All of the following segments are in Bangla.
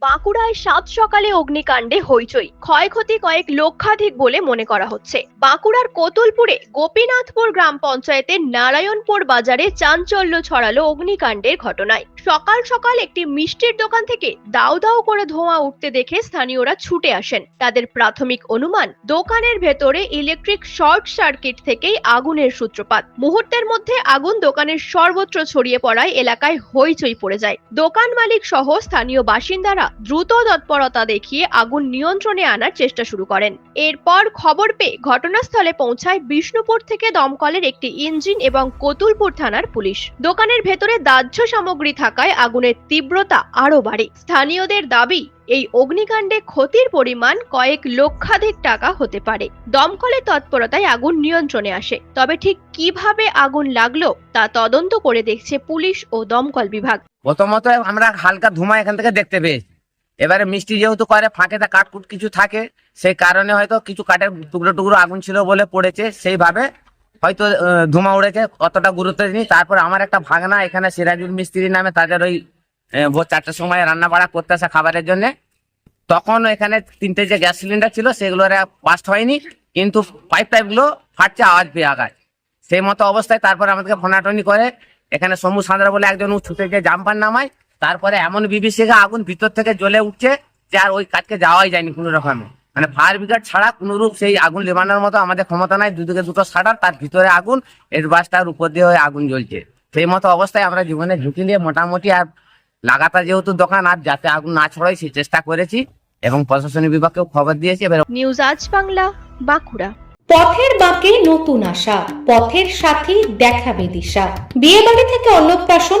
বাঁকুড়ায় সাত সকালে অগ্নিকাণ্ডে হইচই। ক্ষয়ক্ষতি কয়েক লক্ষাধিক বলে মনে করা হচ্ছে। বাঁকুড়ার কোতুলপুরে গোপীনাথপুর গ্রাম পঞ্চায়েতের নারায়ণপুর বাজারে চাঞ্চল্য ছড়ালো অগ্নিকাণ্ডের ঘটনায়। সকাল সকাল একটি মিষ্টির দোকান থেকে দাউ দাউ করে ধোঁয়া উঠতে দেখে স্থানীয়রা ছুটে আসেন। তাদের প্রাথমিক অনুমান, দোকানের ভেতরে ইলেকট্রিক শর্ট সার্কিট থেকেই আগুনের সূত্রপাত। মুহূর্তের মধ্যে আগুন দোকানের সর্বত্র ছড়িয়ে পড়ায় এলাকায় হইচই পড়ে যায়। দোকান মালিক সহ স্থানীয় বাসিন্দারা দ্রুত তৎপরতা দেখিয়ে আগুন নিয়ন্ত্রণে আনার চেষ্টা শুরু করেন। এরপর খবর পেয়ে ঘটনাস্থলে পৌঁছায় বিষ্ণুপুর থেকে দমকলের একটি ইঞ্জিন এবং কতুলপুর থানার পুলিশ। দোকানের ভেতরে দাহ্য সামগ্রী থাকায় আগুনের তীব্রতা আরও বাড়ে। স্থানীয়দের দাবি, এই অগ্নিকাণ্ডে ক্ষতির পরিমাণ কয়েক লক্ষাধিক টাকা হতে পারে। দমকলের তৎপরতায় আগুন নিয়ন্ত্রণে আসে। তবে ঠিক কীভাবে আগুন লাগল তা তদন্ত করে দেখছে পুলিশ ও দমকল বিভাগ। প্রথমত আমরা হালকা ধুমা এখান থেকে দেখতে পেয়েছি। এবারে মিষ্টি যেহেতু করে, ফাঁকে তা কাঠকুট কিছু থাকে, সেই কারণে হয়তো কিছু কাঠের টুকরো টুকরো আগুন ছিল বলে পড়েছে। সেইভাবে হয়তো ধুমা উড়েছে, অতটা গুরুত্ব দিই তারপর আমার একটা ভাগনা, এখানে সিরাজুল মিস্ত্রি নামে তাদের ওই ভোর চারটার সময় রান্না বাড়া করতে আসে খাবারের জন্য। তখন এখানে তিনটে যে গ্যাস সিলিন্ডার ছিল সেগুলো পাস্ট হয়নি, কিন্তু পাইপ টাইপগুলো ফাটছে, আওয়াজ পেয়ে আগায়। সেই মতো অবস্থায় তারপর আমাদেরকে ফোনাটনি করে, এখানে সমু সাঁতরা বলে একজন ছুটে গিয়ে জাম্পার নামায়। তারপরে এমন বিভীষিকা আগুন ভিতর থেকে জ্বলে উঠছে, যে আর ওই কাজকে যাওয়াই যায়নি কোনো রকমে। মানে ফায়ার ব্রিগেড ছাড়া কোনো রূপ সেই আগুন নেবানোর মতো আমাদের ক্ষমতা নাই। দুদিকে দুটো শাটার তার ভিতরে আগুন এডবাসটার উপর দিয়ে আগুন জ্বলছে। সেই মতো অবস্থায় আমরা জীবনে ঝুঁকি নিয়ে মোটামুটি আর লাগাতার যেহেতু দোকান আর যাতে আগুন না ছড়াই সেই চেষ্টা করেছি এবং প্রশাসনিক বিভাগকেও খবর দিয়েছি। এবার নিউজ আজ বাংলা বাঁকুড়া। পথের বাঁকে নতুন আশা পথের সাথে দেখাবে দিশা। বিয়ে বাড়ি থেকে অন্নপ্রাশন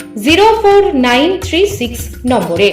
zero four nine three six নম্বরে।